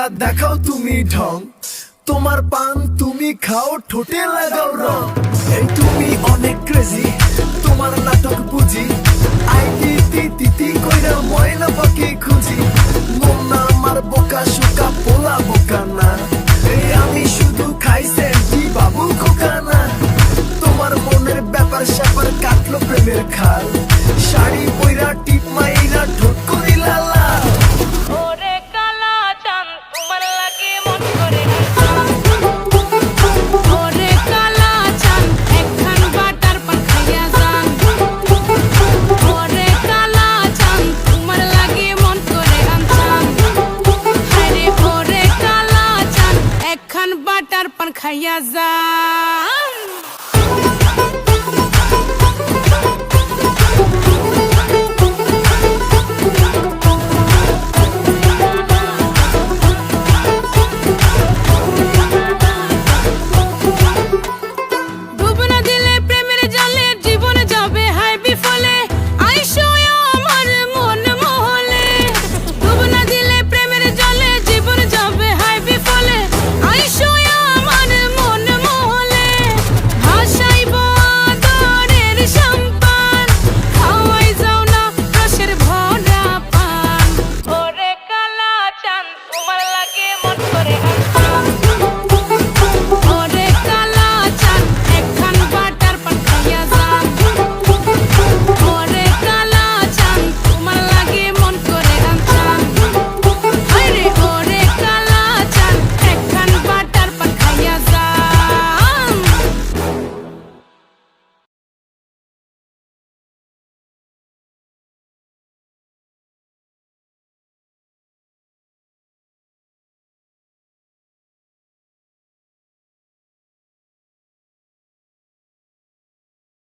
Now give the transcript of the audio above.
দিয়া দেখাও তুমি ঢং। তোমার পান তুমি খাও ঠোঁটে লাগাও রং। я за.